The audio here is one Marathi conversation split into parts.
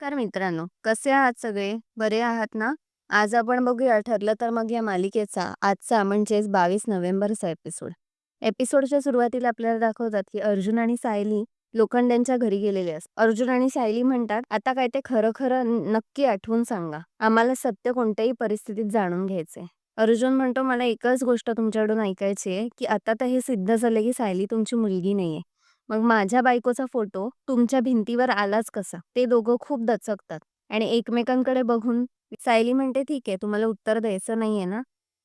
नमस्कार मित्रांनो कसे आहात सगळे? बरे आहात ना? आज आपण बघूया ठरलं तर मग या मालिकेचा आजचा म्हणजेच बावीस नोव्हेंबरचा एपिसोड. एपिसोडच्या सुरुवातीला आपल्याला दाखवतात की अर्जुन आणि सायली लोखंड्यांच्या घरी गेलेले असतात. अर्जुन आणि सायली म्हणतात आता काय ते खरं खरं नक्की आठवून सांगा. आम्हाला सत्य कोणत्याही परिस्थितीत जाणून घ्यायचंय. अर्जुन म्हणतो मला एकच गोष्ट तुमच्याकडून ऐकायची आहे की आता तर हे सिद्ध झालं की सायली तुमची मुलगी नाहीये. मग माझ्या बायकोचा फोटो तुमच्या भिंतीवर आलाच कसा? ते दोघं खूप दचकतात आणि एकमेकांकडे बघून सायली म्हणते ठीक आहे तुम्हाला उत्तर द्यायचं नाहीये ना?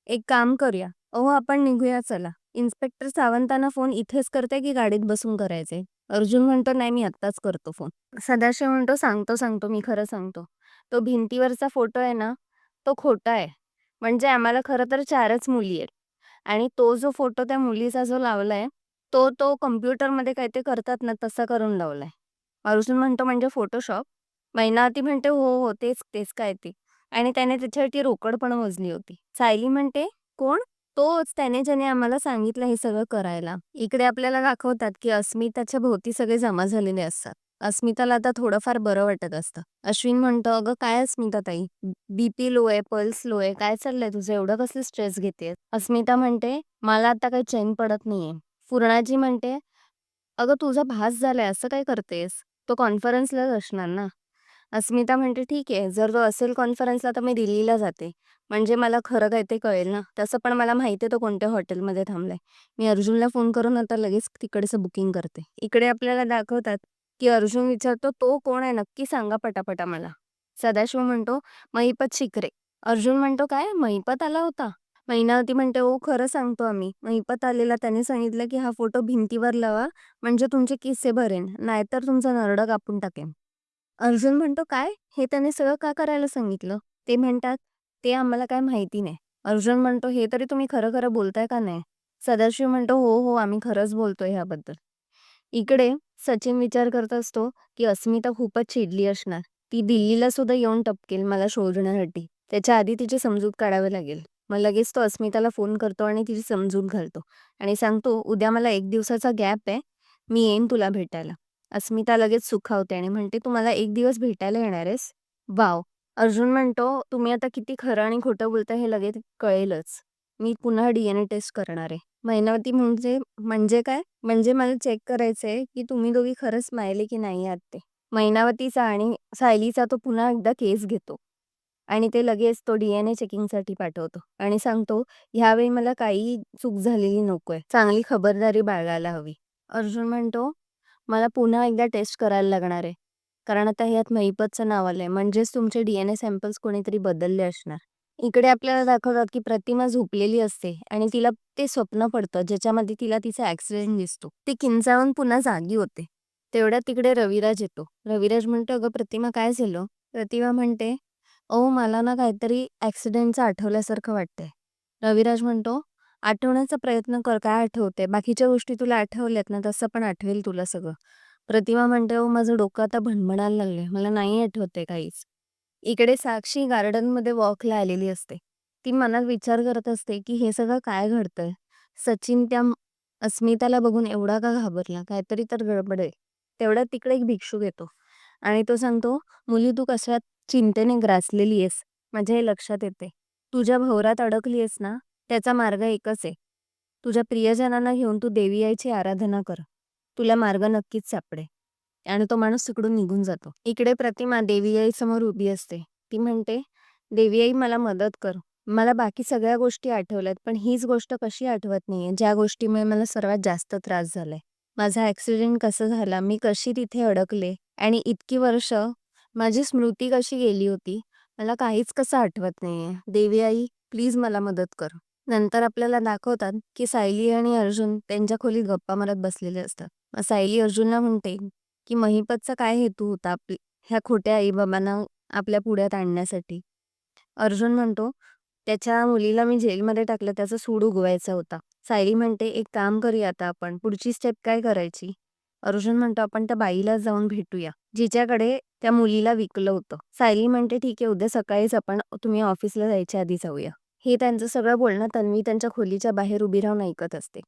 एक काम करूया. अहो आपण निघूया चला. इन्स्पेक्टर सावंतांना फोन इथेच करते की गाडीत बसून करायचे अर्जुन म्हणतो नाही मी आत्ताच करतो फोन. सदाशिव म्हणतो सांगतो सांगतो मी खरं सांगतो. तो भिंतीवरचा फोटो आहे ना तो खोटा आहे. म्हणजे आम्हाला खरं तर चारच मुली आहेत. आणि तो जो फोटो त्या मुलीचा जो लावलाय तो तो कम्प्युटरमध्ये काय ते करतात ना तसा करून लावलाय. अर्जुन म्हणतो म्हणजे फोटोशॉप मैनावती म्हणते हो हो तेच तेच काय ते. आणि त्याने त्याच्यासाठी रोकड पण मोजली होती. सायली म्हणते कोण? तोच त्याने ज्याने आम्हाला सांगितलं हे सगळं करायला. इकडे आपल्याला दाखवतात की अस्मिताच्या भोवती सगळे जमा झालेले असतात. अस्मिताला आता थोडंफार बरं वाटत असतं. अश्विन म्हणतो अगं काय अस्मिता ताई? बीपी लो आहे पल्स लो आहे काय चाललंय तुझं? एवढं कसलं स्ट्रेस घेते अस्मिता म्हणते मला आता काही चैन पडत नाहीये. पूर्णाजी म्हणते अगं तुझा भास झालाय असं काय करतेस? तो कॉन्फरन्सलाच असणार ना? अस्मिता म्हणते ठीक आहे जर तो असेल कॉन्फरन्सला तर मी दिल्लीला जाते. म्हणजे मला खरं काय ते कळेल ना? तसं पण मला माहिती आहे तो कोणत्या हॉटेलमध्ये थांबलाय. मी अर्जुनला फोन करून आता लगेच तिकडचं बुकिंग करते. इकडे आपल्याला दाखवतात की अर्जुन विचारतो तो कोण आहे? नक्की सांगा पटापटा मला. सदाशिव म्हणतो महिपत शिकरे अर्जुन म्हणतो काय? महिपत आला होता. मैनावती म्हणते हो खरं सांगतो आम्ही. महिपत आलेला त्याने सांगितलं की हा फोटो भिंतीवर लावा म्हणजे तुमचे किस्से भरेन नाहीतर तुमचा नरडा कापून टाकेन. अर्जुन म्हणतो काय? हे त्याने सगळं का करायला सांगितलं? ते म्हणतात ते आम्हाला काय माहिती नाही. अर्जुन म्हणतो हे तरी तुम्ही खरं खरं बोलताय का नाही? सदाशिव म्हणतो हो हो आम्ही खरंच बोलतोय ह्याबद्दल. इकडे सचिन विचार करत असतो की अस्मिता खूपच चिडली असणार. ती दिल्लीला सुद्धा येऊन टपकेल मला शोधण्यासाठी. त्याच्या आधी तिची समजूत काढावी लागेल. मग लगेच तो अस्मिताला फोन करतो आणि तिची समजूत घालतो. आणि सांगतो उद्या मला एक दिवसाचा गॅप आहे. मी येईन तुला भेटायला. अस्मिता लगेच सुखावते आणि म्हणते तू मला एक दिवस भेटायला येणार आहेस? वाव. अर्जुन म्हणतो तुम्ही आता किती खरं आणि खोटं बोलता हे लगेच कळेलच. मी पुन्हा डीएनए टेस्ट करणार आहे. मैनावती म्हणजे म्हणजे काय? म्हणजे मला चेक करायचंय की तुम्ही दोघी खरंच मायले की नाही आहात ते. मैनावतीचा आणि सायलीचा तो पुन्हा एकदा केस घेतो. आणि ते लगेच तो डीएनए चेकिंगसाठी पाठवतो आणि सांगतो ह्यावेळी मला काही चूक झालेली नकोय. चांगली खबरदारी बाळगायला हवी. अर्जुन म्हणतो मला पुन्हा एकदा टेस्ट करायला लागणार आहे. कारण आता ह्यात महिपतचं नाव आलंय. म्हणजेच तुमचे डीएनए सॅम्पल्स कोणीतरी बदलले असणार. इकडे आपल्याला दाखवतात की प्रतिमा झोपलेली असते आणि तिला ते स्वप्न पडतं ज्याच्यामध्ये तिला तिचा ऍक्सिडेंट दिसतो. ती किंचाळून पुन्हा जागी होते. तेवढ्यात तिकडे रविराज येतो. रविराज म्हणतो अगं प्रतिमा काय झालं? प्रतिमा म्हणते ओ मला ना काहीतरी ऍक्सिडेंटचं आठवल्यासारखं वाटतंय. रविराज म्हणतो आठवण्याचा प्रयत्न कर काय आठवते? बाकीच्या गोष्टी तुला आठवल्यात ना तसं पण आठवेल तुला सगळं. प्रतिमा म्हणते अहो माझं डोकं आता भणभणायला लागले मला नाही आठवते काहीच. इकडे साक्षी गार्डनमध्ये वॉकला आलेली असते. ती मनात विचार करत असते की हे सगळं काय घडतंय? सचिन त्या अस्मिताला बघून एवढा का घाबरला? काहीतरी तर गडबड आहे. तेवढ्यात तिकडे एक भिक्षुक येतो आणि तो सांगतो मुली तू कशात चिंतेने ग्रासलेली आहेस. माझ्या हे लक्षात येते. तुझ्या भोवरात अडकली आहेस ना त्याचा मार्ग एकच आहे. तुझ्या प्रियजनांना घेऊन तू देवी आईची आराधना कर. तुला मार्ग नक्कीच सापडे आणि तो माणूस तिकडून निघून जातो. इकडे प्रतिमा देवी आई समोर उभी असते. ती म्हणते देवी आई मला मदत कर. मला बाकी सगळ्या गोष्टी आठवल्यात पण हीच गोष्ट कशी आठवत नाहीये ज्या गोष्टीमुळे मला सर्वात जास्त त्रास झालाय. माझा ऍक्सिडेंट कसा झाला मी कशी तिथे अडकले आणि इतकी वर्ष माझी स्मृती कशी गेली होती मला काहीच कसं आठवत नाहीये. देवी आई प्लीज मला मदत कर. नंतर आपल्याला दाखवतात की सायली आणि अर्जुन त्यांच्या खोलीत गप्पा मारत बसलेले असतात. मग सायली अर्जुनला म्हणते की महिपतचा काय हेतू होता आपली ह्या खोट्या आईबाबांना आपल्या पुढ्यात आणण्यासाठी? अर्जुन म्हणतो त्याच्या मुलीला मी जेलमध्ये टाकलं त्याचा सूड उगवायचा होता. सायली म्हणते एक काम करूया आता आपण पुढची स्टेप काय करायची? अर्जुन म्हणतो आपण त्या बाईला जाऊन भेटूया. जिच्याकडे त्या मुलीला विकलं होतं. सायली म्हणते ठीक आहे उद्या सकाळीच आपण तुम्ही ऑफिसला जायच्या आधी जाऊया. हे त्यांचं सगळं बोलणं तन्वी त्यांच्या खोलीच्या बाहेर उभी राहून ऐकत असते.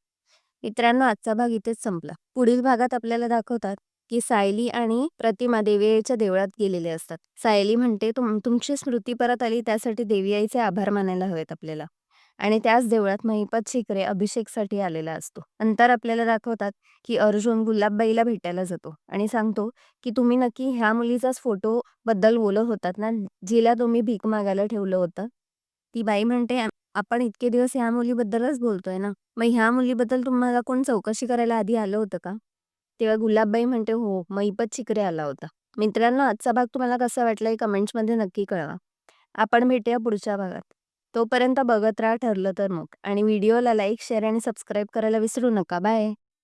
मित्रांनो आजचा भाग इथेच संपला. पुढील भागात आपल्याला दाखवतात की सायली आणि प्रतिमा देवी आईच्या देवळात गेलेले असतात. सायली म्हणते तुम तुमची स्मृती परत आली त्यासाठी देवी आईचे आभार मानायला हवेत आपल्याला. आणि त्याच देवळात महिपत शिकरे अभिषेकसाठी आलेला असतो. नंतर आपल्याला दाखवतात की अर्जुन गुलाबबाईला भेटायला जातो आणि सांगतो की तुम्ही नक्की ह्या मुलीचाच फोटो बद्दल बोलत होतात ना जिला तुम्ही भीक मागायला ठेवलं होतं. ती बाई म्हणते आपण इतके दिवस ह्या मुलीबद्दलच बोलतोय ना मग ह्या मुलीबद्दल तुम्हाला कोण चौकशी करायला आधी आलं होतं का? तेव्हा गुलाबबाई म्हणते हो महिपत शिकरे आला होता. मित्रांनो आजचा भाग तुम्हाला कसा वाटलाय कमेंट्समध्ये नक्की कळवा. आपण भेटूया पुढच्या भागात. तोपर्यंत बघत राहा ठरलं तर मग. आणि व्हिडिओला लाईक शेअर आणि सबस्क्राईब करायला विसरू नका. बाय.